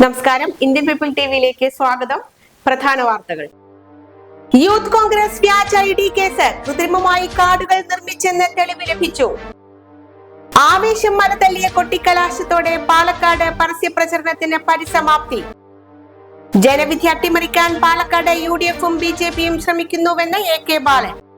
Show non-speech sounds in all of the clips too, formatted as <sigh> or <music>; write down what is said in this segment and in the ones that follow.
നമസ്കാരം. Indian people ടിവിയിലേക്ക് സ്വാഗതം. പ്രധാന വാർത്തകൾ. യൂത്ത് കോൺഗ്രസ് വ്യാജ ഐ ഡി കേസ് കൃത്രിമമായി കാർഡുകൾ നിർമ്മിച്ചെന്ന് തെളിവ് ലഭിച്ചു. ആവേശം മലതല്ലിയ കൊട്ടിക്കലാശത്തോടെ പാലക്കാട് പരസ്യ പ്രചരണത്തിന് പരിസമാപ്തി. ജനവിധി അട്ടിമറിക്കാൻ പാലക്കാട് യു ഡി എഫും ബി ജെ പിയും ശ്രമിക്കുന്നുവെന്ന് എ കെ ബാലൻ.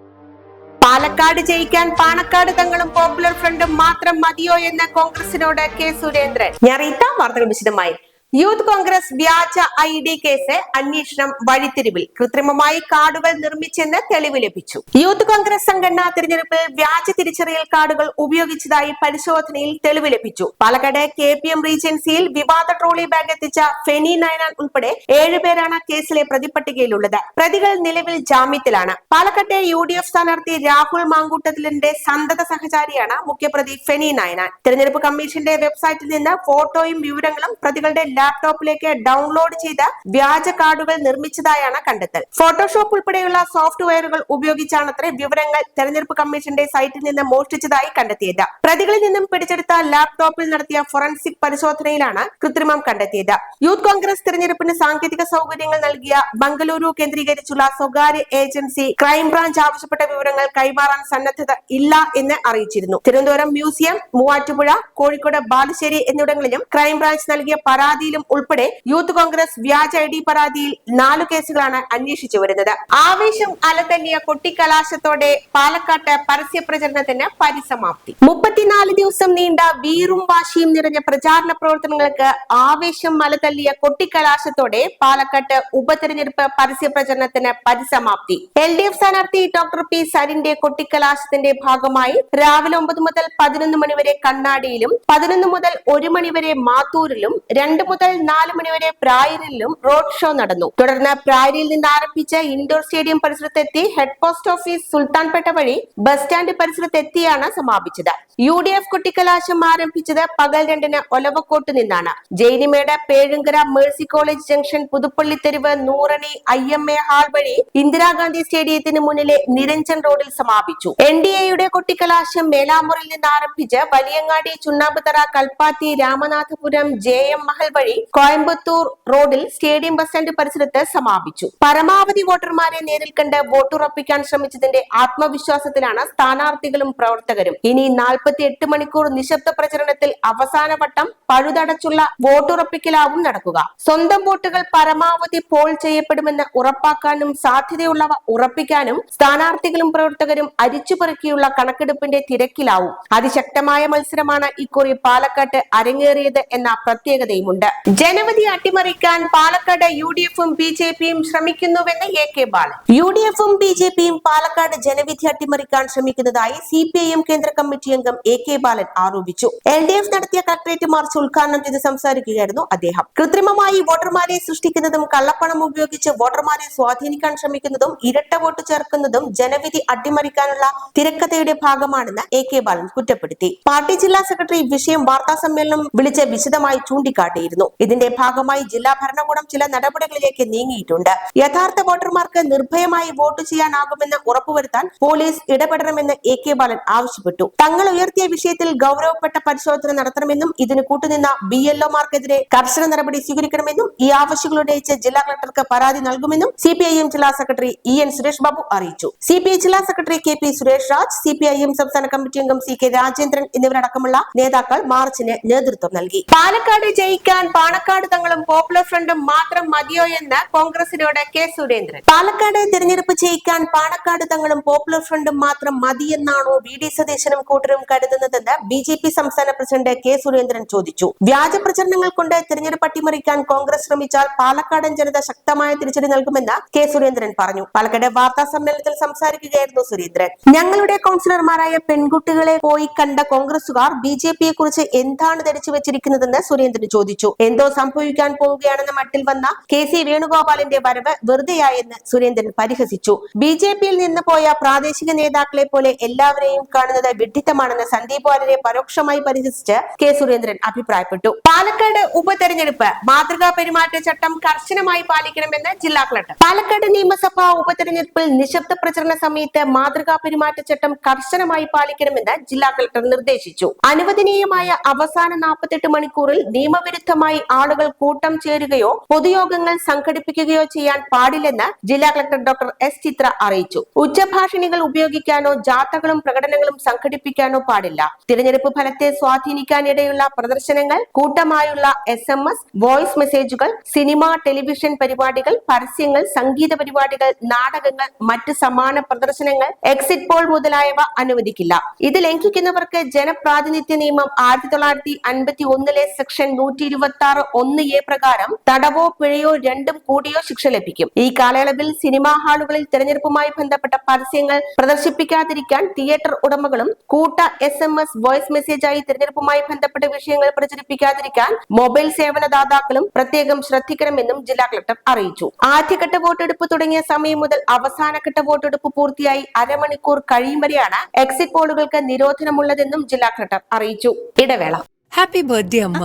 പാലക്കാട് ജയിക്കാൻ പാണക്കാട് തങ്ങളും പോപ്പുലർ ഫ്രണ്ടും മാത്രം മതിയോ എന്ന് കോൺഗ്രസിനോട് കെ സുരേന്ദ്രൻ. ഞാൻ റീത്ത വാർത്തകൾ വിശദമായി. യൂത്ത് കോൺഗ്രസ് വ്യാജ ഐ ഡി കേസ് അന്വേഷണം വഴിത്തിരിവിൽ. കൃത്രിമമായി കാർഡുകൾ നിർമ്മിച്ചെന്ന് തെളിവ് ലഭിച്ചു. യൂത്ത് കോൺഗ്രസ് സംഘടനാ തിരഞ്ഞെടുപ്പിൽ വ്യാജ തിരിച്ചറിയൽ കാർഡുകൾ ഉപയോഗിച്ചതായി പരിശോധനയിൽ തെളിവ് ലഭിച്ചു. പാലക്കാട് കെ പി എം റീജൻസിയിൽ വിവാദ ട്രോളി ബാഗ് എത്തിച്ച ഫെനി നയനാൻ ഉൾപ്പെടെ ഏഴുപേരാണ് കേസിലെ പ്രതിപട്ടികയിലുള്ളത് പ്രതികൾ നിലവിൽ ജാമ്യത്തിലാണ്. പാലക്കാട്ടെ യു ഡി എഫ് സ്ഥാനാർത്ഥി രാഹുൽ മാങ്കൂട്ടത്തിലിന്റെ സന്തത സഹചാരിയാണ് മുഖ്യപ്രതി ഫെനി നയനാൻ. തിരഞ്ഞെടുപ്പ് കമ്മീഷന്റെ വെബ്സൈറ്റിൽ നിന്ന് ഫോട്ടോയും വിവരങ്ങളും പ്രതികളുടെ ലാപ്ടോപ്പിലേക്ക് ഡൗൺലോഡ് ചെയ്ത വ്യാജ കാർഡുകൾ നിർമ്മിച്ചതായാണ് കണ്ടെത്തൽ. ഫോട്ടോഷോപ്പ് ഉൾപ്പെടെയുള്ള സോഫ്റ്റ്വെയറുകൾ ഉപയോഗിച്ചാണത്രേ വിവരങ്ങൾ തെരഞ്ഞെടുപ്പ് കമ്മീഷന്റെ സൈറ്റിൽ നിന്ന് മോഷ്ടിച്ചതായി കണ്ടെത്തിയത്. പ്രതികളിൽ നിന്നും പിടിച്ചെടുത്ത ലാപ്ടോപ്പിൽ നടത്തിയ ഫോറൻസിക് പരിശോധനയിലാണ് കൃത്രിമം കണ്ടെത്തിയത്. യൂത്ത് കോൺഗ്രസ് തെരഞ്ഞെടുപ്പിന് സാങ്കേതിക സൗകര്യങ്ങൾ നൽകിയ ബംഗളൂരു കേന്ദ്രീകരിച്ചുള്ള സ്വകാര്യ ഏജൻസി ക്രൈംബ്രാഞ്ച് ആവശ്യപ്പെട്ട വിവരങ്ങൾ കൈമാറാൻ സന്നദ്ധത ഇല്ല എന്ന് അറിയിച്ചിരുന്നു. തിരുവനന്തപുരം മ്യൂസിയം മൂവാറ്റുപുഴ കോഴിക്കോട് ബാലുശ്ശേരി എന്നിവിടങ്ങളിലും ക്രൈംബ്രാഞ്ച് നൽകിയ പരാതിയിലും ഉൾപ്പെടെ യൂത്ത് കോൺഗ്രസ് വ്യാജ ഐ ഡി പരാതിയിൽ നാലു കേസുകളാണ് അന്വേഷിച്ചു വരുന്നത്. ആവേശം അലതല്ലിയ കൊട്ടിക്കലാശത്തോടെ പാലക്കാട്ട് പരസ്യ പ്രചരണത്തിന് പരിസമാപ്തി. മുപ്പത്തിനാല് ദിവസം നീണ്ട വീറും വാശിയും നിറഞ്ഞ പ്രചാരണ പ്രവർത്തനങ്ങൾക്ക് ആവേശം മലതല്ലിയ കൊട്ടിക്കലാശത്തോടെ പാലക്കാട്ട് ഉപതെരഞ്ഞെടുപ്പ് പരസ്യ പ്രചരണത്തിന് പരിസമാപ്തി. എൽ ഡി എഫ് സ്ഥാനാർത്ഥി ഡോക്ടർ പി സരിന്റെ കൊട്ടിക്കലാശത്തിന്റെ ഭാഗമായി രാവിലെ ഒമ്പത് മുതൽ പതിനൊന്ന് മണിവരെ കണ്ണാടിയിലും പതിനൊന്ന് മുതൽ ഒരു മണിവരെ മാത്തൂരിലും രണ്ട് മുതൽ നാല് മണിവരെ പ്രായരിലും റോഡ് ഷോ നടന്നു. തുടർന്ന് പ്രായരിയിൽ നിന്ന് ആരംഭിച്ച ഇൻഡോർ സ്റ്റേഡിയം പരിസരത്തെത്തി ഹെഡ് പോസ്റ്റ് ഓഫീസ് സുൽത്താൻപേട്ട വഴി ബസ് സ്റ്റാൻഡ് പരിസരത്തെത്തിയാണ് സമാപിച്ചത്. യു ഡി എഫ് കുട്ടിക്കലാശം ആരംഭിച്ചത് പകൽ രണ്ടിന് ഒലവക്കോട്ട് നിന്നാണ്. Jailimedu Pezhumkara Mercy College junction Puthuppally തെരുവ് Nurani I M A hall വഴി ഇന്ദിരാഗാന്ധി സ്റ്റേഡിയത്തിന് മുന്നിലെ നിരഞ്ജൻ റോഡിൽ സമാപിച്ചു. എൻ ഡി എയുടെ കൊട്ടിക്കലാശം മേലാമുറിൽ നിന്ന് ആരംഭിച്ച് വലിയങ്ങാടി ചുണ്ണാമ്പുതറ കൽപ്പാത്തി രാമനാഥപുരം ജെ എം മഹൽ വഴി കോയമ്പത്തൂർ റോഡിൽ സ്റ്റേഡിയം ബസ് സ്റ്റാൻഡ് പരിസരത്ത് സമാപിച്ചു. പരമാവധി വോട്ടർമാരെ നേരിൽ കണ്ട് വോട്ടുറപ്പിക്കാൻ ശ്രമിച്ചതിന്റെ ആത്മവിശ്വാസത്തിലാണ് സ്ഥാനാർത്ഥികളും പ്രവർത്തകരും. ഇനി നാൽപ്പത്തി മണിക്കൂർ നിശബ്ദ പ്രചരണത്തിൽ അവസാനവട്ടം പഴുതടച്ചുള്ള വോട്ടുറപ്പിക്കലാവും നടക്കുക. സ്വന്തം വോട്ടുകൾ പരമാവധി പോൾ ചെയ്യപ്പെടുമെന്ന് ഉറപ്പാക്കാനും സാധ്യതയുള്ളവ ഉറപ്പിക്കാനും സ്ഥാനാർത്ഥികളും പ്രവർത്തകരും അരിച്ചുപെറുക്കിയുള്ള കണക്കെടുപ്പിന്റെ തിരക്കിലാവും. അതിശക്തമായ മത്സരമാണ് ഇക്കുറി പാലക്കാട്ട് അരങ്ങേറിയത് എന്ന പ്രത്യേകതയുമുണ്ട്. ജനവിധി അട്ടിമറിക്കാൻ പാലക്കാട് യു ഡി എഫും ബി ജെ പിയും ശ്രമിക്കുന്നുവെന്ന് A K Balan. U D എഫും ബി ജെ പിയും പാലക്കാട് ജനവിധി അട്ടിമറിക്കാൻ ശ്രമിക്കുന്നതായി സി പി ഐ എം കേന്ദ്ര കമ്മിറ്റി അംഗം എ കെ ബാലൻ ആരോപിച്ചു. എൽ ഡി എഫ് നടത്തിയ കളക്ടറേറ്റ് മാർച്ച് ഉദ്ഘാടനം ചെയ്ത് സംസാരിക്കുകയായിരുന്നു അദ്ദേഹം. കൃത്രിമമായി വോട്ടർമാരെ സൃഷ്ടിക്കുന്നതും കള്ളപ്പണം ഉപയോഗിച്ച് വോട്ടർമാരെ സ്വാധീനിക്കാൻ ശ്രമിക്കുന്നതും ഇരട്ട വോട്ട് ചേർക്കുന്നതും ജനവിധി അട്ടിമറിക്കാനുള്ള തിരക്കഥയുടെ ഭാഗമാണെന്ന് എ കെ ബാലൻ കുറ്റപ്പെടുത്തി. പാർട്ടി ജില്ലാ സെക്രട്ടറി വിഷയം വാർത്താ സമ്മേളനം വിളിച്ച് വിശദമായി ചൂണ്ടിക്കാട്ടിയിരുന്നു. ഇതിന്റെ ഭാഗമായി ജില്ലാ ഭരണകൂടം ചില നടപടികളിലേക്ക് നീങ്ങിയിട്ടുണ്ട്. യഥാർത്ഥ വോട്ടർമാർക്ക് നിർഭയമായി വോട്ട് ചെയ്യാനാകുമെന്ന് ഉറപ്പുവരുത്താൻ പോലീസ് ഇടപെടണമെന്ന് എ കെ ബാലൻ ആവശ്യപ്പെട്ടു. തങ്ങൾ ഉയർത്തിയ വിഷയത്തിൽ ഗൗരവപ്പെട്ട പരിശോധന നടത്തണമെന്നും ഇതിന് കൂട്ടുനിന്ന ബി എൽ ഒമാർക്കെതിരെ കർശന നടപടി സ്വീകരിക്കണമെന്നും ഈ ആവശ്യങ്ങൾ ഉന്നയിച്ച് ജില്ലാ കളക്ടർക്ക് പരാതി നൽകുമെന്നും സി പി ഐ എം ജില്ലാ secretary E N Suresh Babu അറിയിച്ചു. സി പി ഐ ജില്ലാ secretary K P Suresh Raj C P I M സംസ്ഥാന കമ്മിറ്റി അംഗം സി കെ രാജേന്ദ്രൻ എന്നിവരടക്കമുള്ള നേതാക്കൾ മാർച്ചിന് നേതൃത്വം നൽകി. പാലക്കാട് ജയിക്കാൻ പാണക്കാട് തങ്ങളും പോപ്പുലർ ഫ്രണ്ടും മാത്രം മതിയോ എന്ന് കോൺഗ്രസിനോട് കെ സുരേന്ദ്രൻ. പാലക്കാട് തിരഞ്ഞെടുപ്പ് ജയിക്കാൻ പാണക്കാട് തങ്ങളും പോപ്പുലർ ഫ്രണ്ടും മാത്രം മതിയെന്നാണോ വി ഡി സതീശനും കൂട്ടരും കരുതുന്നതെന്ന് ബി ജെ പി സംസ്ഥാന പ്രസിഡന്റ് കെ സുരേന്ദ്രൻ ചോദിച്ചു. വ്യാജ പ്രചരണങ്ങൾ കൊണ്ട് തിരഞ്ഞെടുപ്പ് അട്ടിമറിക്കാൻ കോൺഗ്രസ് ശ്രമിച്ചാൽ പാലക്കാടൻ ജനത ശക്തമായ തിരിച്ചടി നൽകുമെന്ന് കെ സുരേന്ദ്രൻ പറഞ്ഞു. പാലക്കാട് വാർത്താ സമ്മേളനത്തിൽ സംസാരിക്കുകയായിരുന്നു സുരേന്ദ്രൻ. ഞങ്ങളുടെ കൗൺസിലർമാരായ പെൺകുട്ടികളെ പോയി കണ്ട കോൺഗ്രസുകാർ ബി ജെ പിയെ കുറിച്ച് എന്താണ് ധരിച്ചു വെച്ചിരിക്കുന്നതെന്ന് സുരേന്ദ്രൻ ചോദിച്ചു. എന്തോ സംഭവിക്കാൻ പോവുകയാണെന്ന മട്ടിൽ വന്ന കെ സി വേണുഗോപാലിന്റെ വരവ് വെറുതെയായെന്ന് സുരേന്ദ്രൻ പരിഹസിച്ചു. ബി ജെ പിയിൽ നിന്ന് പോയ പ്രാദേശിക നേതാക്കളെ പോലെ എല്ലാവരെയും കാണുന്നത് വിഡ്ഢിത്തമാണെന്ന് സന്ദീപ് വാര്യരെ പരോക്ഷമായി പരിഹസിച്ച് കെ സുരേന്ദ്രൻ അഭിപ്രായപ്പെട്ടു. പാലക്കാട് ഉപതെരഞ്ഞെടുപ്പ് മാതൃകാ പെരുമാറ്റച്ചട്ടം കർശനമായി പാലിക്കണമെന്ന് ജില്ലാ കളക്ടർ. പാലക്കാട് നിയമസഭാ ഉപതെരഞ്ഞെടുപ്പിൽ നിശബ്ദ പ്രചരണ സമയത്ത് മാതൃകാ പെരുമാറ്റച്ചട്ടം കർശനമായി പാലിക്കണമെന്ന് ജില്ലാ കളക്ടർ നിർദ്ദേശിച്ചു. അനുവദനീയമായ അവസാന നാൽപ്പത്തെട്ട് മണിക്കൂറിൽ നിയമവിരുദ്ധമായി ആളുകൾ കൂട്ടം ചേരുകയോ പൊതുയോഗങ്ങൾ സംഘടിപ്പിക്കുകയോ ചെയ്യാൻ പാടില്ലെന്ന് ജില്ലാ കളക്ടർ ഡോക്ടർ എസ് ചിത്ര അറിയിച്ചു. ഉച്ചഭാഷിണികൾ ഉപയോഗിക്കാനോ ജാഥകളും പ്രകടനങ്ങളും സംഘടിപ്പിക്കാനോ പാടില്ല. തിരഞ്ഞെടുപ്പ് ഫലത്തെ സ്വാധീനിക്കാനിടയുള്ള പ്രദർശനങ്ങൾ കൂട്ടമായുള്ള എസ് എം എസ് വോയിസ് മെസ്സേജുകൾ സിനിമ ടെലിവിഷൻ പരിപാടികൾ പരസ്യങ്ങൾ സംഗീത പരിപാടികൾ നാടകങ്ങൾ മറ്റ് സമാന പ്രദർശനങ്ങൾ എക്സിറ്റ് പോൾ മുതലായവ അനുവദിക്കില്ല. ഇത് ലംഘിക്കുന്നവർക്ക് ജനപ്രാതിനിധ്യ നിയമം ആയിരത്തി തൊള്ളായിരത്തി അൻപത്തി ഒന്നിലെ സെക്ഷൻ നൂറ്റി ഇരുപത്തി ആറ് ഒന്ന് എ പ്രകാരം തടവോ പിഴയോ രണ്ടും കൂടിയോ ശിക്ഷ ലഭിക്കും. ഈ കാലയളവിൽ സിനിമാ ഹാളുകളിൽ തെരഞ്ഞെടുപ്പുമായി ബന്ധപ്പെട്ട പരസ്യങ്ങൾ പ്രദർശിപ്പിക്കാതിരിക്കാൻ തിയേറ്റർ ഉടമകളും കൂട്ട എസ് എം എസ് വോയിസ് മെസ്സേജായി തെരഞ്ഞെടുപ്പുമായി ബന്ധപ്പെട്ട വിഷയങ്ങൾ പ്രചരിപ്പിക്കാതിരിക്കാൻ മൊബൈൽ സേവനദാതാക്കളും പ്രത്യേകം ശ്രദ്ധിക്കണമെന്നും ജില്ലാ കളക്ടർ അറിയിച്ചു. ആദ്യഘട്ട വോട്ടെടുപ്പ് തുടങ്ങിയ സമയം മുതൽ അവസാനഘട്ട വോട്ടെടുപ്പ് പൂർത്തിയായി അരമണിക്കൂർ കഴിയും വരെയാണ് എക്സിറ്റ് പോളുകൾക്ക് നിരോധനമുള്ളതെന്നും ജില്ലാ കളക്ടർ അറിയിച്ചു. ഇടവേള. ഹാപ്പി ബർത്ത്ഡേ അമ്മ.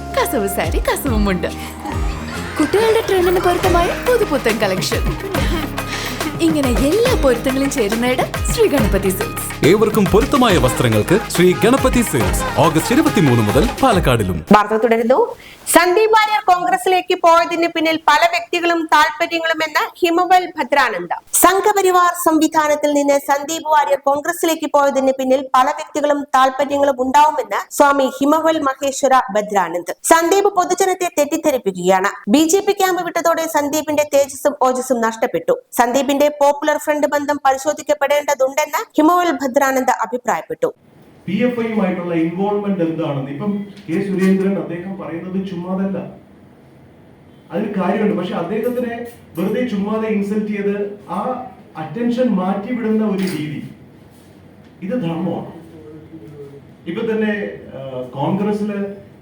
കസവ് സാരി കസവുമുണ്ട് കുട്ടികളുടെ ട്രെൻഡിന് പൊരുത്തമായ പുതുപുത്തൻ കളക്ഷൻ ഇങ്ങനെ എല്ലാ പൊരുത്തങ്ങളും ചേരുന്നിടം ശ്രീ ഗണപതി സിൽക്സ് ഏവർക്കും പൊരുത്തമായ വസ്ത്രങ്ങൾക്ക് ശ്രീ ഗണപതി സെയിൽസ് ഓഗസ്റ്റ് ഇരുപത്തിമൂന്ന് മുതൽ പാലക്കാടിലും. വാർത്ത തുടരുന്നു. സന്ദീപ് വാര്യർ കോൺഗ്രസിലേക്ക് പോയതിന് പിന്നിൽ പല വ്യക്തികളും താല്പര്യങ്ങളും എന്ന് ഹിമവൽ ഭദ്രാനന്ദ. സംഘപരിവാർ സംവിധാനത്തിൽ നിന്ന് സന്ദീപ് വാര്യർ കോൺഗ്രസിലേക്ക് പോയതിന് പിന്നിൽ പല വ്യക്തികളും താല്പര്യങ്ങളും ഉണ്ടാവുമെന്ന് സ്വാമി ഹിമവൽ മഹേശ്വര ഭദ്രാനന്ദ്. സന്ദീപ് പൊതുജനത്തെ തെറ്റിദ്ധരിപ്പിക്കുകയാണ്. ബി ജെ പി ക്യാമ്പ് വിട്ടതോടെ സന്ദീപിന്റെ തേജസ്സും ഓജസ്സും നഷ്ടപ്പെട്ടു. സന്ദീപിന്റെ പോപ്പുലർ ഫ്രണ്ട് ബന്ധം പരിശോധിക്കപ്പെടേണ്ടതുണ്ടെന്ന് ഹിമവൽ ഭദ്രാനന്ദ് അഭിപ്രായപ്പെട്ടു. പി എഫ് ഐയുമായിട്ടുള്ള ഇൻവോൾവ്മെന്റ് എന്താണെന്ന്? ഇപ്പം കെ സുരേന്ദ്രൻ അദ്ദേഹം പറയുന്നത് ചുമ്മാതല്ല. അതിന് കാര്യമുണ്ട്. പക്ഷെ അദ്ദേഹത്തിനെ വെറുതെ ചുമ്മാതെ ഇൻസൾട്ട് ചെയ്ത് ആ അറ്റൻഷൻ മാറ്റിവിടുന്ന ഒരു രീതി ഇത് ധർമ്മമാണ്. ഇപ്പൊ തന്നെ കോൺഗ്രസിൽ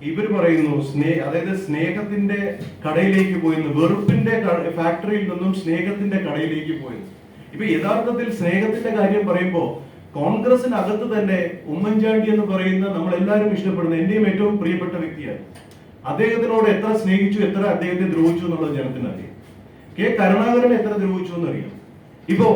ഇവർ പറയുന്നു സ്നേ അതായത് സ്നേഹത്തിന്റെ കടയിലേക്ക് പോയെന്ന് വെറുപ്പിന്റെ ഫാക്ടറിയിൽ നിന്നും സ്നേഹത്തിന്റെ കടയിലേക്ക് പോയെന്ന്. ഇപ്പൊ യഥാർത്ഥത്തിൽ സ്നേഹത്തിന്റെ കാര്യം പറയുമ്പോ കോൺഗ്രസിനകത്ത് തന്നെ ഉമ്മൻചാണ്ടി എന്ന് പറയുന്ന നമ്മൾ എല്ലാവരും ഇഷ്ടപ്പെടുന്ന എന്റെയും ഏറ്റവും പ്രിയപ്പെട്ട വ്യക്തിയാണ്. അദ്ദേഹത്തിനോട് എത്ര സ്നേഹിച്ചു എത്ര അദ്ദേഹത്തെ ദ്രോഹിച്ചു എന്നുള്ളത് ജനത്തിനറിയാം. കെ കരുണാകരൻ എത്ര ദ്രോഹിച്ചു എന്നറിയാം. ഇപ്പോ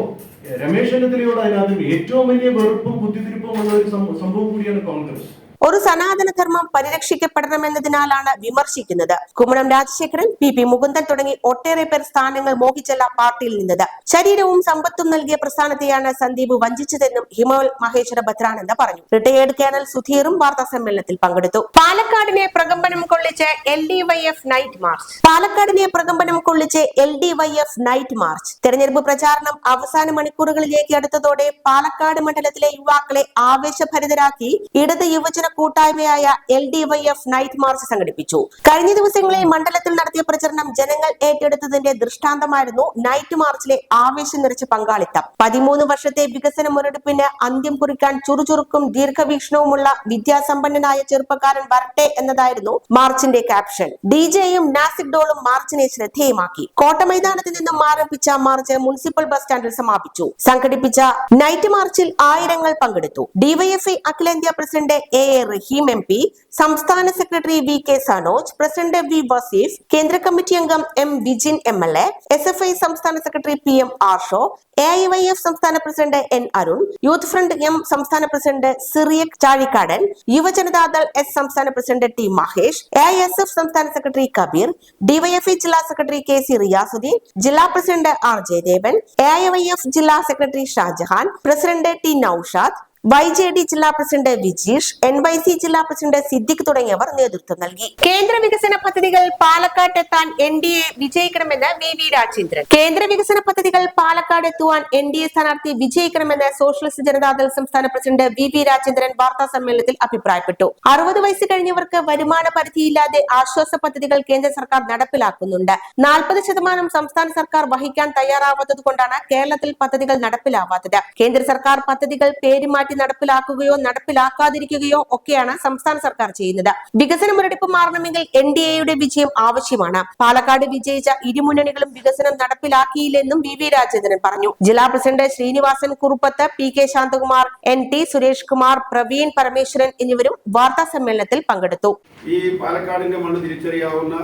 രമേശ് ചെന്നിത്തലയോട് അതിനകത്ത് ഏറ്റവും വലിയ വെറുപ്പും കുത്തിത്തിരിപ്പും ഉള്ള ഒരു സംഭവം കൂടിയാണ് കോൺഗ്രസ്. ഒരു സനാതന ധർമ്മം പരിരക്ഷിക്കപ്പെടണമെന്നതിനാലാണ് വിമർശിക്കുന്നത്. കുമ്മനം രാജശേഖരൻ പി പി മുകുന്ദൻ തുടങ്ങി ഒട്ടേറെ പേർ സ്ഥാനങ്ങൾ മോഹിച്ചല്ല പാർട്ടിയിൽ നിന്നത്. ശരീരവും സമ്പത്തും നൽകിയ പ്രസ്ഥാനത്തെയാണ് സന്ദീപ് വഞ്ചിച്ചതെന്നും ഹിമൽ മഹേശ്വര ഭദ്രാനന്ദ പറഞ്ഞു. റിട്ടയേർഡ് കേണൽ സുധീറും വാർത്താ സമ്മേളനത്തിൽ പങ്കെടുത്തു. പാലക്കാടിനെ പ്രകമ്പനം കൊള്ളിച്ച് L D Y F night march. പാലക്കാടിനെ പ്രകമ്പനം കൊള്ളിച്ച് L D Y F night march. തെരഞ്ഞെടുപ്പ് പ്രചാരണം അവസാന മണിക്കൂറുകളിലേക്ക് അടുത്തതോടെ പാലക്കാട് മണ്ഡലത്തിലെ യുവാക്കളെ ആവേശഭരിതരാക്കി ഇടത് യുവജന കൂട്ടായ്മയായ L D Y F night march സംഘടിപ്പിച്ചു. കഴിഞ്ഞ ദിവസങ്ങളിൽ മണ്ഡലത്തിൽ നടത്തിയ പ്രചരണം ജനങ്ങൾ ഏറ്റെടുത്തതിന്റെ ദൃഷ്ടാന്തമായിരുന്നു നൈറ്റ് മാർച്ചിലെ ആവേശം നിറച്ച പങ്കാളിത്തം. പതിമൂന്ന് വർഷത്തെ വികസന മുരടിപ്പിന് അന്ത്യം കുറിക്കാൻ ചുറുചുറുക്കും ദീർഘവീക്ഷണവുമുള്ള വിദ്യാസമ്പന്നനായ ചെറുപ്പക്കാരൻ വരട്ടെ എന്നതായിരുന്നു മാർച്ചിന്റെ ക്യാപ്ഷൻ ഡി ജെയും നാസിക് ഡോളും മാർച്ചിനെ ശ്രദ്ധേയമാക്കി. കോട്ടമൈതാനത്ത് നിന്നും ആരംഭിച്ച മാർച്ച് മുനിസിപ്പൽ ബസ് സ്റ്റാൻഡിൽ സമാപിച്ചു. സംഘടിപ്പിച്ച നൈറ്റ് മാർച്ചിൽ ആയിരങ്ങൾ പങ്കെടുത്തു. ഡിവൈഎഫ്ഐ അഖിലേന്ത്യാ president A A Rahim M P സംസ്ഥാന secretary V K Sanoj president V Vaseef കേന്ദ്ര കമ്മിറ്റി അംഗം M Vijin M L A S F I സംസ്ഥാന secretary P M Arsho A I Y F സംസ്ഥാന president N Arun youth front M സംസ്ഥാന president Cyriac Chazhikadan Yuva Janata Dal S സംസ്ഥാന president T Mahesh A I S F സംസ്ഥാന secretary Kabeer DYFI ജില്ലാ secretary K C Riyasudheen ജില്ലാ president R Jayadevan A I Y F ജില്ലാ secretary Shajahan president T Naushad Y J D ജില്ലാ president Vijeesh N Y C ജില്ലാ president Siddique തുടങ്ങിയവർ നേതൃത്വം നൽകി. കേന്ദ്ര വികസന പദ്ധതികൾ പാലക്കാട് എത്താൻ എൻ ഡി എ വിജയിക്കണമെന്ന് വി വി രാജേന്ദ്രൻ. കേന്ദ്ര വികസന പദ്ധതികൾ പാലക്കാട് എത്തുവാൻ എൻ ഡി എ സ്ഥാനാർത്ഥി വിജയിക്കണമെന്ന് സോഷ്യലിസ്റ്റ് ജനതാദൾ സംസ്ഥാന പ്രസിഡന്റ് വി വി രാജേന്ദ്രൻ വാർത്താ സമ്മേളനത്തിൽ അഭിപ്രായപ്പെട്ടു. അറുപത് വയസ്സ് കഴിഞ്ഞവർക്ക് വരുമാന പരിധിയില്ലാതെ ആശ്വാസ പദ്ധതികൾ കേന്ദ്ര സർക്കാർ നടപ്പിലാക്കുന്നുണ്ട്. നാൽപ്പത് ശതമാനം സംസ്ഥാന സർക്കാർ വഹിക്കാൻ തയ്യാറാവാത്തത് കൊണ്ടാണ് കേരളത്തിൽ പദ്ധതികൾ നടപ്പിലാവാത്തത്. കേന്ദ്ര സർക്കാർ പദ്ധതികൾ പേരുമാറ്റി നടപ്പിലാക്കുകയോ നടപ്പിലാക്കാതിരിക്കുകയോ ഒക്കെയാണ് സംസ്ഥാന സർക്കാർ ചെയ്യുന്നത്. വികസന മുരടിപ്പ് മാറണമെങ്കിൽ എൻ ഡി എയുടെ വിജയം ആവശ്യമാണ്. പാലക്കാട് വിജയിച്ച ഇരുമുന്നണികളും വികസനം നടപ്പിലാക്കിയില്ലെന്നും വി വി രാജേന്ദ്രൻ പറഞ്ഞു. ജില്ലാ president Sreenivasan Kuruppath P K Shanthakumar N T Suresh Kumar Praveen Parameswaran എന്നിവരും വാർത്താ സമ്മേളനത്തിൽ പങ്കെടുത്തു. ഈ പാലക്കാടിന്റെ മണ്ണ് തിരിച്ചറിയാവുന്ന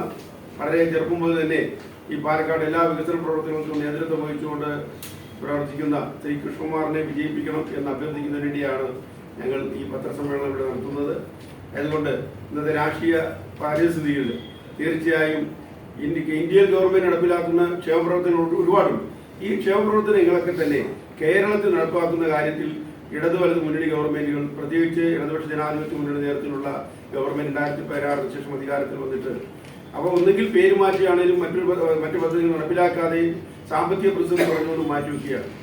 വളരെ ചെറുപ്പം മുതൽ തന്നെ ഈ പാലക്കാട് എല്ലാ വികസന പ്രവർത്തനങ്ങൾക്കും നേതൃത്വം വഹിച്ചുകൊണ്ട് പ്രവർത്തിക്കുന്ന ശ്രീ കൃഷ്ണകുമാറിനെ വിജയിപ്പിക്കണം എന്ന് അഭ്യർത്ഥിക്കുന്നതിന് വേണ്ടിയാണ് ഞങ്ങൾ ഈ പത്രസമ്മേളനം ഇവിടെ നടത്തുന്നത്. അതുകൊണ്ട് ഇന്നത്തെ രാഷ്ട്രീയ പാരിസ്ഥിതിയിൽ തീർച്ചയായും ഇന്ത്യയ്ക്ക് ഇന്ത്യൻ ഗവൺമെന്റ് നടപ്പിലാക്കുന്ന ക്ഷേമപ്രവർത്തനങ്ങൾ ഒരു- ഒരുപാടുണ്ട്. ഈ ക്ഷേമപ്രവർത്തനങ്ങളൊക്കെ തന്നെ കേരളത്തിൽ നടപ്പാക്കുന്ന കാര്യത്തിൽ ഇടതു വലത് മുന്നണി ഗവൺമെന്റുകൾ പ്രത്യേകിച്ച് ഇടതുപക്ഷ ജനാധിപത്യ മുന്നണി നേതൃത്വത്തിലുള്ള ഗവൺമെന്റ് രണ്ടായിരത്തി പതിനാറിന് ശേഷം അധികാരത്തിൽ വന്നിട്ട്. അപ്പോൾ ഒന്നുകിൽ പേര് മാറ്റിയാണെങ്കിലും മറ്റൊരു മറ്റു പദ്ധതികൾ നടപ്പിലാക്കാതെ സാമ്പത്തിക പ്രതിസന്ധി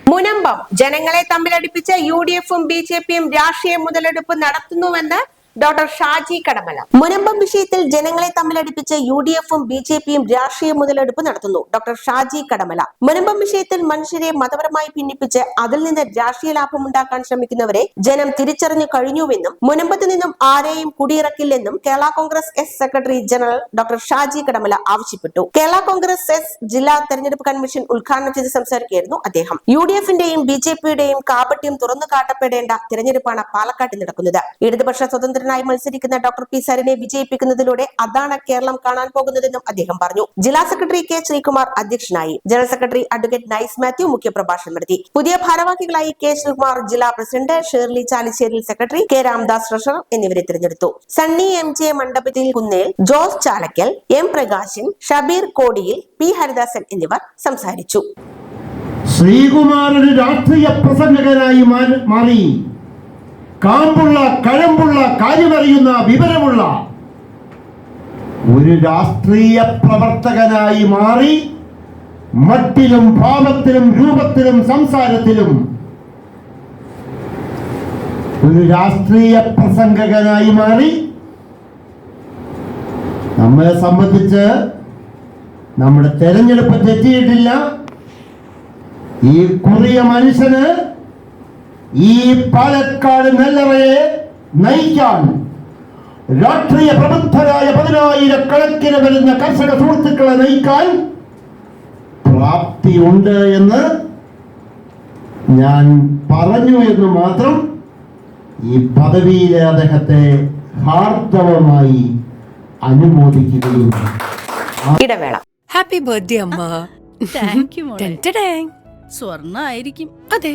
മുനമ്പം ജനങ്ങളെ തമ്മിലടിപ്പിച്ച് യു ഡി എഫും ബി ജെ പിയും രാഷ്ട്രീയ മുതലെടുപ്പ് നടത്തുന്നുവെന്ന് ഡോക്ടർ ഷാജി കടമല മുനമ്പം വിഷയത്തിൽ ജനങ്ങളെ തമ്മിലടിപ്പിച്ച് യു ഡി എഫും ബി ജെ പിയും രാഷ്ട്രീയ മുതലെടുപ്പ് നടത്തുന്നു. ഡോക്ടർ ഷാജി കടമല മുനമ്പം വിഷയത്തിൽ മനുഷ്യരെ മതപരമായി ഭിന്നിപ്പിച്ച് അതിൽ നിന്ന് രാഷ്ട്രീയ ലാഭം ഉണ്ടാക്കാൻ ശ്രമിക്കുന്നവരെ ജനം തിരിച്ചറിഞ്ഞു കഴിഞ്ഞുവെന്നും മുനമ്പത്ത് നിന്നും ആരെയും കുടിയിറക്കില്ലെന്നും Kerala Congress S secretary general doctor Shaji Kadamala ആവശ്യപ്പെട്ടു. കേരള കോൺഗ്രസ് എസ് ജില്ലാ തെരഞ്ഞെടുപ്പ് കമ്മീഷൻ ഉദ്ഘാടനം ചെയ്ത് സംസാരിക്കുകയായിരുന്നു അദ്ദേഹം. യു ഡി എഫിന്റെയും ബി ജെ പിയുടെയും കാപട്യം തുറന്നു കാട്ടപ്പെടേണ്ട തിരഞ്ഞെടുപ്പാണ് പാലക്കാട്ടിൽ നടക്കുന്നത്. ഇടതുപക്ഷ സ്വതന്ത്രനായി മത്സരിക്കുന്ന ഡോക്ടർ പി സരിനെ വിജയിപ്പിക്കുന്നതിലൂടെ അതാണ് കേരളം കാണാൻ പോകുന്നതെന്നും അദ്ദേഹം പറഞ്ഞു. ജില്ലാ സെക്രട്ടറി കെ ശ്രീകുമാർ അധ്യക്ഷനായി. General secretary advocate Nice Mathew മുഖ്യപ്രഭാഷണം നടത്തി. പുതിയ ഭാരവാഹികളായി കെ ശ്രീകുമാർ ജില്ലാ president Shirley Chalissery secretary K Ramdas treasurer എന്നിവരെ തിരഞ്ഞെടുത്തു. സണ്ണി എം ജെ മണ്ഡപത്തിൽ Kunnel Jose Chalakkal M Prakashan Shabeer Kodiyil P Haridasan എന്നിവർ സംസാരിച്ചു. ശ്രീകുമാർ ഒരു രാഷ്ട്രീയ പ്രസംഗകനായി മാറി. കാമ്പുള്ള കഴമ്പുള്ള കാര്യമറിയുന്ന വിവരമുള്ള ഒരു രാഷ്ട്രീയ പ്രവർത്തകനായി മാറി മട്ടിലും ഭാവത്തിലും രൂപത്തിലും സംസാരത്തിലും ഒരു രാഷ്ട്രീയ പ്രസംഗകനായി മാറി നമ്മളെ സംബന്ധിച്ച് നമ്മുടെ തെരഞ്ഞെടുപ്പ് തെറ്റിയിട്ടില്ല. ഈ കുറിയ മനുഷ്യന് ഈ പാലക്കാട് നെല്ലറയെ നയിക്കാൻ രാഷ്ട്രീയ പ്രബുദ്ധരായ പതിനായിരക്കണക്കിന് വരുന്ന കർഷക സുഹൃത്തുക്കളെ നയിക്കാൻ പ്രാപ്തിയുണ്ട് എന്ന് ഞാൻ പറഞ്ഞു എന്ന് മാത്രം ഈ പദവിയിലെ അദ്ദേഹത്തെ ഹാർദവമായി അനുമോദിക്കുകയും ഇടവേള. ഹാപ്പി ബർത്ത്ഡേ അമ്മ. താങ്ക് യു മോളെ. <laughs> സ്വർണ ആയിരിക്കും അതെ.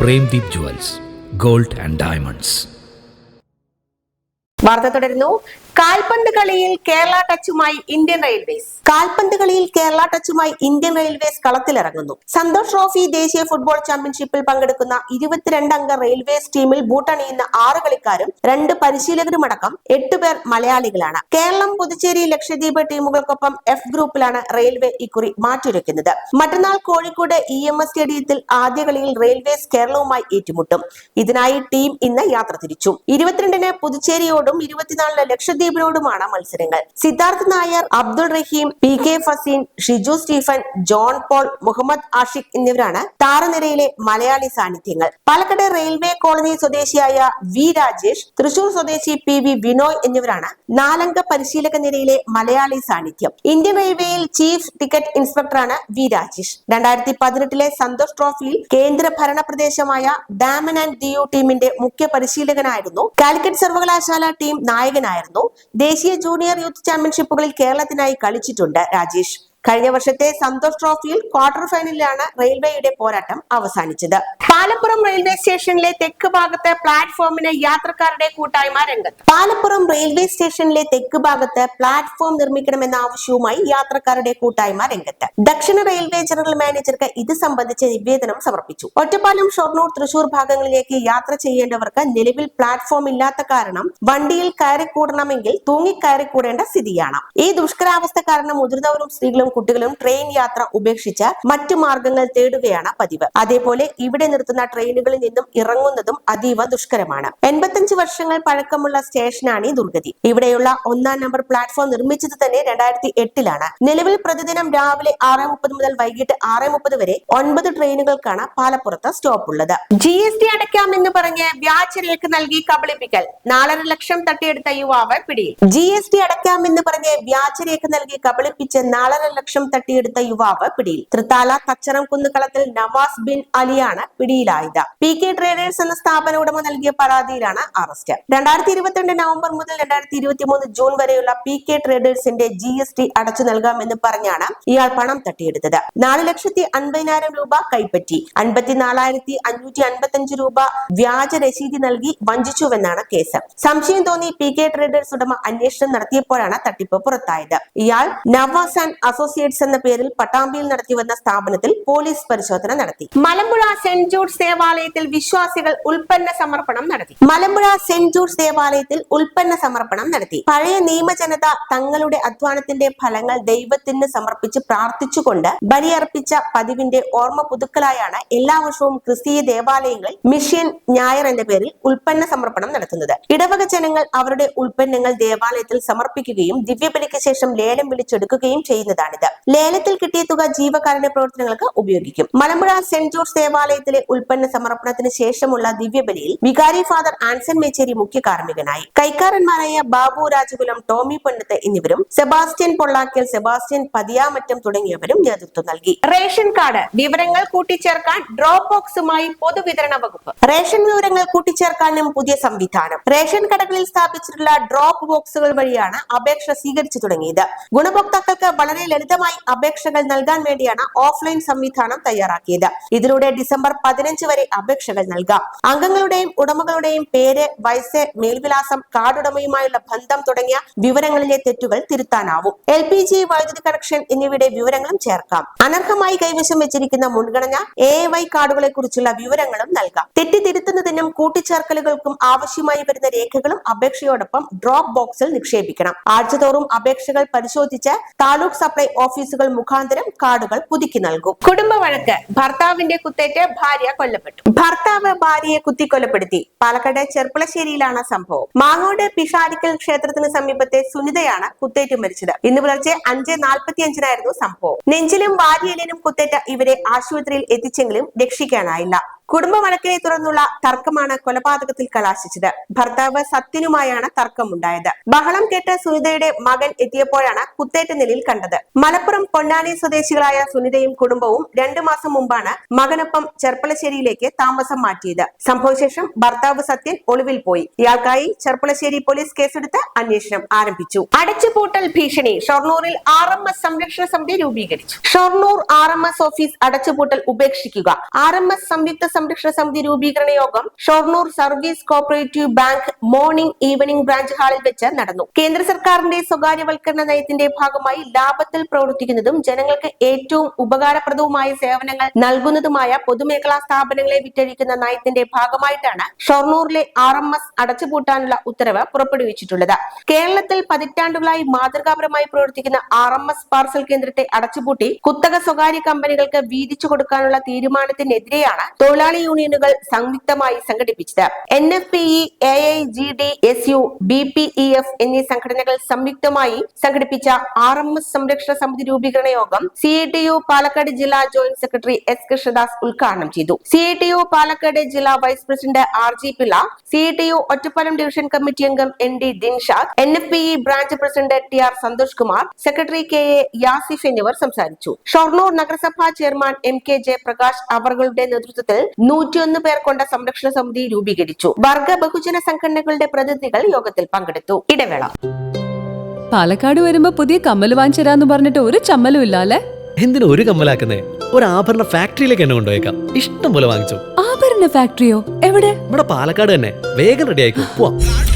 Premdeep jewels gold and diamonds. വാർത്ത തുടരുന്നു. കാൽപന്ത് കളിയിൽ കേരള ടച്ചുമായി ഇന്ത്യൻ റെയിൽവേസ്. കാൽപന്ത് കളിയിൽ കേരള ടച്ചുമായി ഇന്ത്യൻ റെയിൽവേസ് കളത്തിലിറങ്ങുന്നു. സന്തോഷ് ട്രോഫി ദേശീയ ഫുട്ബോൾ ചാമ്പ്യൻഷിപ്പിൽ പങ്കെടുക്കുന്ന ഇരുപത്തിരണ്ട് അംഗ റെയിൽവേസ് ടീമിൽ ബൂട്ടണിയുന്ന ആറ് കളിക്കാരും രണ്ട് പരിശീലകരുമടക്കം എട്ട് പേർ മലയാളികളാണ്. കേരളം പുതുച്ചേരി ലക്ഷദ്വീപ് ടീമുകൾക്കൊപ്പം എഫ് ഗ്രൂപ്പിലാണ് റെയിൽവേ ഇക്കുറി മാറ്റുരയ്ക്കുന്നത് മറ്റന്നാൾ കോഴിക്കോട് ഇ എം എസ് സ്റ്റേഡിയത്തിൽ ആദ്യ കളിയിൽ റെയിൽവേസ് കേരളവുമായി ഏറ്റുമുട്ടും. ഇതിനായി ടീം ഇന്ന് യാത്ര തിരിച്ചു. ഇരുപത്തിരണ്ടിന് പുതുച്ചേരിയോടും ഇരുപത്തിനാലിന് ലക്ഷദ്വീപിനോടുമാണ് മത്സരങ്ങൾ. Siddharth Nair Abdul Rahim P K Faseen Shiju Stephen John Paul Muhammad Ashiq എന്നിവരാണ് താരനിരയിലെ മലയാളി സാന്നിധ്യങ്ങൾ. പാലക്കാട് റെയിൽവേ കോളനി സ്വദേശിയായ വി രാജേഷ് തൃശൂർ സ്വദേശി പി വി വിനോയ് എന്നിവരാണ് നാലംഗ പരിശീലക നിരയിലെ മലയാളി സാന്നിധ്യം. ഇന്ത്യൻ റെയിൽവേയിൽ ചീഫ് ടിക്കറ്റ് ഇൻസ്പെക്ടറാണ് വി രാജേഷ്. രണ്ടായിരത്തി പതിനെട്ടിലെ സന്തോഷ് ട്രോഫിയിൽ കേന്ദ്ര ഭരണ പ്രദേശമായ ഡാമൻ ആൻഡ് ദിയു ടീമിന്റെ മുഖ്യ പരിശീലകനായിരുന്നു. കാലിക്കറ്റ് സർവകലാശാല ടീം നായകനായിരുന്നു. ദേശീയ ജൂനിയർ യൂത്ത് ചാമ്പ്യൻഷിപ്പുകളിൽ കേരളത്തിനായി കളിച്ചിട്ടുണ്ട് രാജേഷ്. കഴിഞ്ഞ വർഷത്തെ സന്തോഷ് ട്രോഫിയിൽ ക്വാർട്ടർ ഫൈനലിലാണ് റെയിൽവേയുടെ പോരാട്ടം അവസാനിച്ചത്. പാലപ്പുറം റെയിൽവേ സ്റ്റേഷനിലെ തെക്ക് ഭാഗത്ത് പ്ലാറ്റ്ഫോമിന് യാത്രക്കാരുടെ കൂട്ടായ്മ രംഗത്ത്. പാലപ്പുറം റെയിൽവേ സ്റ്റേഷനിലെ തെക്ക് ഭാഗത്ത് പ്ലാറ്റ്ഫോം നിർമ്മിക്കണമെന്ന ആവശ്യവുമായി യാത്രക്കാരുടെ കൂട്ടായ്മ രംഗത്ത്. ദക്ഷിണ റെയിൽവേ ജനറൽ മാനേജർക്ക് ഇത് സംബന്ധിച്ച് നിവേദനം സമർപ്പിച്ചു. ഒറ്റപ്പാലം ഷൊർണൂർ തൃശൂർ ഭാഗങ്ങളിലേക്ക് യാത്ര ചെയ്യേണ്ടവർക്ക് നിലവിൽ പ്ലാറ്റ്ഫോം ഇല്ലാത്ത കാരണം വണ്ടിയിൽ കയറിക്കൂടണമെങ്കിൽ തൂങ്ങിക്കയറിക്കൂടേണ്ട സ്ഥിതിയാണ്. ഈ ദുഷ്കരാവസ്ഥ കാരണം മുതിർന്നവരും സ്ത്രീകളും കുട്ടികളും ട്രെയിൻ യാത്ര ഉപേക്ഷിച്ച് മറ്റു മാർഗങ്ങൾ തേടുകയാണ് പതിവ്. അതേപോലെ ഇവിടെ നിർത്തുന്ന ട്രെയിനുകളിൽ നിന്നും ഇറങ്ങുന്നതും അതീവ ദുഷ്കരമാണ്. എൺപത്തഞ്ച് വർഷങ്ങൾ പഴക്കമുള്ള സ്റ്റേഷനാണ് ഈ ദുർഗതി. ഇവിടെയുള്ള ഒന്നാം നമ്പർ പ്ലാറ്റ്ഫോം നിർമ്മിച്ചത് തന്നെ രണ്ടായിരത്തി എട്ടിലാണ് നിലവിൽ പ്രതിദിനം രാവിലെ ആറ് മുപ്പത് മുതൽ വൈകിട്ട് ആറ് മുപ്പത് വരെ ഒൻപത് ട്രെയിനുകൾക്കാണ് പാലപ്പുറത്ത് സ്റ്റോപ്പ് ഉള്ളത് ജി എസ് ടി അടയ്ക്കാമെന്ന് പറഞ്ഞ് വ്യാജരേഖ നൽകി കബളിപ്പിക്കൽ. നാലര ലക്ഷം തട്ടിയെടുത്ത യുവാവ് പിടിയിൽ. ജി എസ് ടി അടയ്ക്കാമെന്ന് പറഞ്ഞ് വ്യാജരേഖ നൽകി കബളിപ്പിച്ച് നാലര ലക്ഷം തട്ടിയെടുത്ത യുവാവ് പിടിയിൽ. തൃത്താല തച്ചറം കുന്നുകളത്തിൽ നവാസ് ബിൻ അലിയാണ് പിടിയിലായത്. പി കെ ട്രേഡേഴ്സ് എന്ന സ്ഥാപന ഉടമ നൽകിയ പരാതിയിലാണ് അറസ്റ്റ്. രണ്ടായിരത്തി ഇരുപത്തിരണ്ട് നവംബർ മുതൽ രണ്ടായിരത്തി ഇരുപത്തി മൂന്ന് ജൂൺ വരെയുള്ള പി കെ ട്രേഡേഴ്സിന്റെ ജി എസ് ടി അടച്ചു നൽകാമെന്ന് പറഞ്ഞാണ് ഇയാൾ പണം തട്ടിയെടുത്തത്. നാല് ലക്ഷത്തി അൻപതിനായിരം രൂപ കൈപ്പറ്റി അൻപത്തിനാലായിരത്തി അഞ്ഞൂറ്റി അൻപത്തഞ്ച് രൂപ വ്യാജ രസീതി നൽകി വഞ്ചിച്ചുവെന്നാണ് കേസ്. സംശയം തോന്നി പി കെ ട്രേഡേഴ്സ് ഉടമ അന്വേഷണം നടത്തിയപ്പോഴാണ് തട്ടിപ്പ് പുറത്തായത്. ഇയാൾ നവാസ് ആൻഡ് അസോസിയേറ്റ്സ് എന്ന പേരിൽ പട്ടാമ്പിയിൽ നടത്തിവന്ന സ്ഥാപനത്തിൽ പോലീസ് പരിശോധന നടത്തി. മലമ്പുഴ സെന്റ് ജൂഡ്സ് ദേവാലയത്തിൽ വിശ്വാസികൾ ഉൽപ്പന്ന സമർപ്പണം നടത്തി. മലമ്പുഴ സെന്റ് ജൂഡ്സ് ദേവാലയത്തിൽ ഉൽപ്പന്ന സമർപ്പണം നടത്തി. പഴയ നിയമജനത തങ്ങളുടെ അധ്വാനത്തിന്റെ ഫലങ്ങൾ ദൈവത്തിന് സമർപ്പിച്ച് പ്രാർത്ഥിച്ചുകൊണ്ട് ബലിയർപ്പിച്ച പതിവിന്റെ ഓർമ്മ പുതുക്കലായാണ് എല്ലാ വർഷവും ക്രിസ്തീയ ദേവാലയങ്ങളിൽ മിഷ്യൻ ഞായർ എന്ന പേരിൽ ഉൽപ്പന്ന സമർപ്പണം നടത്തുന്നത്. ഇടവക ജനങ്ങൾ അവരുടെ ഉൽപ്പന്നങ്ങൾ ദേവാലയത്തിൽ സമർപ്പിക്കുകയും ദിവ്യബലിക്ക് ശേഷം ലേലം വിളിച്ചെടുക്കുകയും ചെയ്യുന്നതാണിത് ലേലത്തിൽ കിട്ടിയ തുക ജീവകാരുണ്യ പ്രവർത്തനങ്ങൾക്ക് ഉപയോഗിക്കും. മലമ്പുഴ സെന്റ് ജോർജ് ദേവാലയത്തിലെ ഉൽപ്പന്ന സമർപ്പണത്തിന് ശേഷമുള്ള ദിവ്യബലിയിൽ വികാരി ഫാദർ ആൻസൺ മേച്ചേരി മുഖ്യ കാർമ്മികനായി. കൈക്കാരന്മാരായ ബാബു രാജകുലം ടോമി പൊന്നത്ത് എന്നിവരും സെബാസ്റ്റ്യൻ പൊള്ളാക്കൽ സെബാസ്റ്റ്യൻ പതിയാമറ്റം തുടങ്ങിയവരും നേതൃത്വം നൽകി. റേഷൻ കാർഡ് വിവരങ്ങൾ കൂട്ടിച്ചേർക്കാൻ ഡ്രോപ്പ് ബോക്സുമായി പൊതുവിതരണ വകുപ്പ്. റേഷൻ വിവരങ്ങൾ കൂട്ടിച്ചേർക്കാനും പുതിയ സംവിധാനം. റേഷൻ കടകളിൽ സ്ഥാപിച്ചിട്ടുള്ള ഡ്രോപ്പ് ബോക്സുകൾ വഴിയാണ് അപേക്ഷ സ്വീകരിച്ചു തുടങ്ങിയത്. ഗുണഭോക്താക്കൾക്ക് വളരെ ലളിതമായി അപേക്ഷകൾ നൽകാൻ വേണ്ടിയാണ് ഓഫ്ലൈൻ സംവിധാനം തയ്യാറാക്കിയത്. ഇതിലൂടെ ഡിസംബർ പതിനഞ്ച് വരെ അപേക്ഷകൾ നൽകാം. അംഗങ്ങളുടെയും ഉടമകളുടെയും പേര് വയസ്സ് മേൽവിലാസം കാർഡുടമയുമായുള്ള ബന്ധം തുടങ്ങിയ വിവരങ്ങളിലെ തെറ്റുകൾ തിരുത്താനാവും. എൽ പി ജി വൈദ്യുതി കണക്ഷൻ എന്നിവയുടെ വിവരങ്ങളും ചേർക്കാം. അനർഹമായി കൈവശം വെച്ചിരിക്കുന്ന മുൻഗണന എ വൈ കാർഡുകളെ കുറിച്ചുള്ള വിവരങ്ങളും നൽകാം. തെറ്റി തിരുത്തുന്നതിനും കൂട്ടിച്ചേർക്കലുകൾക്കും ആവശ്യമായി വരുന്ന രേഖകളും അപേക്ഷയോടൊപ്പം ഡ്രോപ്പ് ബോക്സിൽ നിക്ഷേപിക്കണം. ആഴ്ചതോറും അപേക്ഷകൾ പരിശോധിച്ച് താലൂക്ക് സപ്ലൈ ഓഫീസുകൾ മുഖാന്തരം കാർഡുകൾ പുതുക്കി നൽകും. കുടുംബ വഴക്ക്. ഭർത്താവിന്റെ കുത്തേറ്റ് ഭാര്യ കൊല്ലപ്പെട്ടു. ഭർത്താവ് ഭാര്യയെ കുത്തിക്കൊലപ്പെടുത്തി. പാലക്കാട് ചെർപ്പുളശ്ശേരിയിലാണ് സംഭവം. മാങ്ങോട് പിഷാരിക്കൽ ക്ഷേത്രത്തിന് സമീപത്തെ സുനിതയാണ് കുത്തേറ്റ് മരിച്ചത്. ഇന്ന് പുലർച്ചെ അഞ്ച് നാൽപ്പത്തി അഞ്ചിനായിരുന്നു സംഭവം. നെഞ്ചിലും വാരിയലിനും കുത്തേറ്റ ഇവരെ ആശുപത്രിയിൽ എത്തിച്ചെങ്കിലും രക്ഷിക്കാനായില്ല. കുടുംബ വഴക്കിനെ തുടർന്നുള്ള തർക്കമാണ് കൊലപാതകത്തിൽ കലാശിച്ചത്. ഭർത്താവ് സത്യനുമായാണ് തർക്കമുണ്ടായത്. ബഹളം കേട്ട് സുനിതയുടെ മകൻ എത്തിയപ്പോഴാണ് കുത്തേറ്റ നിലയിൽ കണ്ടത്. മലപ്പുറം പൊന്നാനി സ്വദേശികളായ സുനിതയും കുടുംബവും രണ്ടു മാസം മുമ്പാണ് മകനൊപ്പം ചെർപ്പളശ്ശേരിയിലേക്ക് താമസം മാറ്റിയത്. സംഭവശേഷം ഭർത്താവ് സത്യൻ ഒളിവിൽ പോയി. ഇയാൾക്കായി ചെർപ്പളശ്ശേരി പോലീസ് കേസെടുത്ത് അന്വേഷണം ആരംഭിച്ചു. അടച്ചുപൂട്ടൽ ഭീഷണി ഷൊർണൂരിൽ ആർ എം എസ് സംരക്ഷണ സമിതി രൂപീകരിച്ചു. Shoranur R M S office അടച്ചുപൂട്ടൽ ഉപേക്ഷിക്കുക. ആർ എം എസ് സംയുക്ത സംരക്ഷണ സമിതി രൂപീകരണ യോഗം Shoranur service cooperative bank morning evening branch ഹാളിൽ വെച്ച് നടന്നു. കേന്ദ്ര സർക്കാരിന്റെ സ്വകാര്യവൽക്കരണ നയത്തിന്റെ ഭാഗമായി ലാഭത്തിൽ പ്രവർത്തിക്കുന്നതും ജനങ്ങൾക്ക് ഏറ്റവും ഉപകാരപ്രദവുമായ സേവനങ്ങൾ നൽകുന്നതുമായ പൊതുമേഖലാ സ്ഥാപനങ്ങളെ വിറ്റഴിക്കുന്ന നയത്തിന്റെ ഭാഗമായിട്ടാണ് ഷൊർണൂറിലെ ആർ എം എസ് അടച്ചുപൂട്ടാനുള്ള ഉത്തരവ് പുറപ്പെടുവിച്ചിട്ടുള്ളത്. കേരളത്തിൽ പതിറ്റാണ്ടുകളായി മാതൃകാപരമായി പ്രവർത്തിക്കുന്ന ആർ എം എസ് പാർസൽ കേന്ദ്രത്തെ അടച്ചുപൂട്ടി കുത്തക സ്വകാര്യ കമ്പനികൾക്ക് വീതിച്ചു കൊടുക്കാനുള്ള തീരുമാനത്തിനെതിരെയാണ് തൊഴിലാളി യൂണിയനുകൾ സംയുക്തമായി സംഘടിപ്പിച്ചത്. N F P A I G D S U B P E F എന്നീ സംഘടനകൾ സംയുക്തമായി സംഘടിപ്പിച്ച ആർ എം എസ് സംരക്ഷണ സമിതി രൂപീകരണ യോഗം C I T U Palakkad ജില്ലാ ജോയിന്റ് സെക്രട്ടറി എസ് കൃഷ്ണദാസ് ഉദ്ഘാടനം ചെയ്തു. C I T U Palakkad ജില്ലാ vice president R G Pillai C I T U Ottapalam division committee അംഗം N D Dinshad N F P E branch president T R Santhosh Kumar secretary K A Yasif എന്നിവർ സംസാരിച്ചു. ഷൊർണൂർ നഗരസഭാ chairman M K Jayaprakash അവറുകളുടെ നേതൃത്വത്തിൽ നൂറ്റിയൊന്ന് പേർ കൊണ്ട സംരക്ഷണ സമിതി രൂപീകരിച്ചു. വർഗ ബഹുജന സംഘടനകളുടെ പ്രതിനിധികൾ യോഗത്തിൽ പങ്കെടുത്തു. ഇടവേള. പാലക്കാട് വരുമ്പോ പുതിയ കമ്മൽ വാങ്ങിച്ചരാന്ന് പറഞ്ഞിട്ട് ഒരു ചമ്മലും ഇല്ല അല്ലേ എന്തിനു ഒരു കമ്മലാക്കുന്നേ? ഒരു ആഭരണ ഫാക്ടറിയിലേക്ക് എന്നെ കൊണ്ടുപോയേക്കാം. ഇഷ്ടം പോലെ വാങ്ങിച്ചു. ആഭരണ ഫാക്ടറിയോ? എവിടെ? ഇവിടെ പാലക്കാട് തന്നെ. വേഗം റെഡി ആയിക്കോ. പോവാം.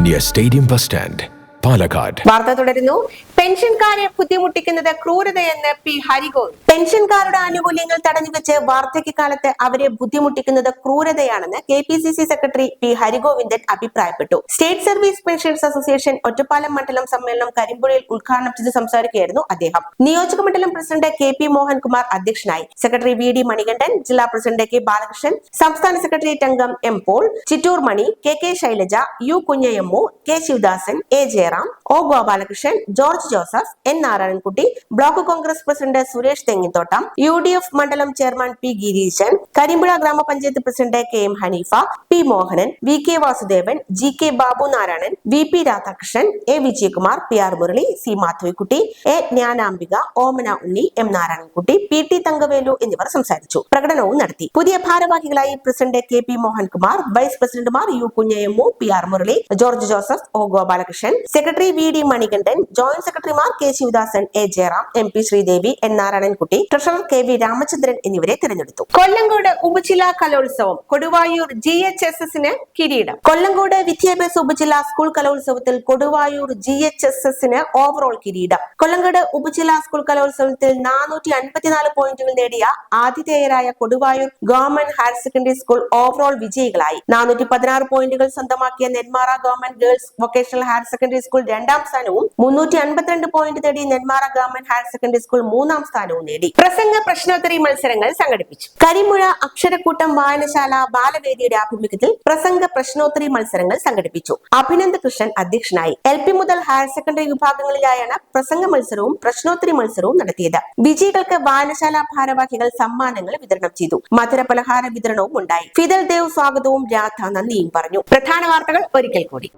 near Stadium Bus Stand, Palakkad. വാർത്ത തുടരുന്നു പെൻഷൻകാരെ ബുദ്ധിമുട്ടിക്കുന്നത് ക്രൂരതയെന്ന് പി ഹരിഗോൾ പെൻഷൻകാരുടെ ആനുകൂല്യങ്ങൾ തടഞ്ഞുവെച്ച് വാർദ്ധക്യകാലത്ത് അവരെ ബുദ്ധിമുട്ടിക്കുന്നത് ക്രൂരതയാണെന്ന് K P C C secretary P Harigovindan അഭിപ്രായപ്പെട്ടു. State service pensions association Ottapalam മണ്ഡലം സമ്മേളനം കരിമ്പുഴയിൽ ഉദ്ഘാടനം ചെയ്ത് സംസാരിക്കുകയായിരുന്നു അദ്ദേഹം. നിയോജക മണ്ഡലം പ്രസിഡന്റ് കെ പി മോഹൻകുമാർ അധ്യക്ഷനായി. സെക്രട്ടറി വി ഡി മണികണ്ഠൻ ജില്ലാ പ്രസിഡന്റ് കെ ബാലകൃഷ്ണൻ സംസ്ഥാന സെക്രട്ടേറിയറ്റ് അംഗം M Paul Chittur Mani K K Shailaja U Kunjayammu K Sivadasan A Jayaram O Gopalakrishnan George Joseph N Narayanankutty block Congress president Suresh Thengithottam U D F മണ്ഡലം chairman P Gireesan Karimpuzha Grama Panchayat president K M Haneefa P Mohanan V K Vasudevan G K Babu Narayanan V P Radhakrishnan A Vijayakumar P R Murali C Madhavikutty A Jnanambika Omana Unni M Narayanankutty P T Thangavelu എന്നിവർ സംസാരിച്ചു പ്രകടനവും നടത്തി. പുതിയ ഭാരവാഹികളായി president K P Mohankumar vice പ്രസിഡന്റുമാർ U Kunjayammu P R Murali George Joseph O Gopalakrishnan secretary V D Manikandan joint സെക്രട്ടറിമാർ K Sivadasan A Jayaram M P Sreedevi N Narayanankutty treasurer K V Ramachandran എന്നിവരെ തിരഞ്ഞെടുത്തു. കൊല്ലങ്കോട് ഉപജില്ലാ കലോത്സവം Koduvayur G H S എസിന് കിരീടം. കൊല്ലങ്കോട് വിദ്യാഭ്യാസ ഉപജില്ലാ സ്കൂൾ കലോത്സവത്തിൽ കൊടുവായൂർ ജി എച്ച് എസ് എസിന് ഓവറോൾ കിരീടം. കൊല്ലങ്കോട് ഉപജില്ലാ സ്കൂൾ കലോത്സവത്തിൽ നാനൂറ്റി അൻപത്തിനാല് പോയിന്റുകൾ നേടിയ ആതിഥേയരായ Koduvayur government higher secondary school overall വിജയികളായി. നാനൂറ്റി പതിനാറ് പോയിന്റുകൾ സ്വന്തമാക്കിയ Nenmara government girls vocational higher secondary school രണ്ടാം സ്ഥാനവും മുന്നൂറ്റി അൻപത്തിരണ്ട് പോയിന്റ് നേടി Nenmara government higher secondary school മൂന്നാം സ്ഥാനവും നേടി. പ്രസംഗ പ്രശ്നോത്തരി മത്സരങ്ങൾ സംഘടിപ്പിച്ചു. കരിമുഴ അക്ഷരക്കൂട്ടം വായനശാല ബാലവേദിയുടെ ആഭിമുഖ്യത്തിൽ പ്രസംഗ പ്രശ്നോത്തരി മത്സരങ്ങൾ സംഘടിപ്പിച്ചു. അഭിനന്ദ് കൃഷ്ണൻ അധ്യക്ഷനായി എൽ പി മുതൽ ഹയർ സെക്കൻഡറി വിഭാഗങ്ങളിലായാണ് പ്രസംഗ മത്സരവും പ്രശ്നോത്തരി മത്സരവും നടത്തിയത്. വിജയികൾക്ക് വായനശാല ഭാരവാഹികൾ സമ്മാനങ്ങൾ വിതരണം ചെയ്തു. മധുര പലഹാര വിതരണവും ഉണ്ടായി. ഫിദൽ ദേവ് സ്വാഗതവും രാധ നന്ദിയും പറഞ്ഞു. പ്രധാന വാർത്തകൾ ഒരിക്കൽ കൂടി.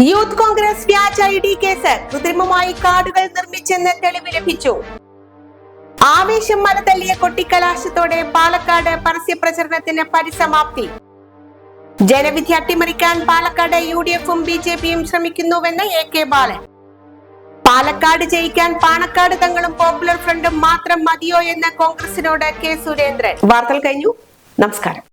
യൂത്ത് കോൺഗ്രസ് വ്യാജ ഐ ഡി കേസ് കൃത്രിമമായി കാർഡുകൾ നിർമ്മിച്ചെന്ന് തെളിവ് ലഭിച്ചു. ആവേശം മരതല്ലിയ കൊട്ടിക്കലാശത്തോടെ പാലക്കാട് പരസ്യ പ്രചരണത്തിന് പരിസമാപ്തി. ജനവിധി അട്ടിമറിക്കാൻ പാലക്കാട് യു ഡി എഫും ബി ജെ പിയും ശ്രമിക്കുന്നുവെന്ന് എ കെ ബാലൻ. പാലക്കാട് ജയിക്കാൻ പാണക്കാട് തങ്ങളും പോപ്പുലർ ഫ്രണ്ടും മാത്രം മതിയോ എന്ന് കോൺഗ്രസിനോട് കെ സുരേന്ദ്രൻ. വാർത്തകൾ കഴിഞ്ഞു. നമസ്കാരം.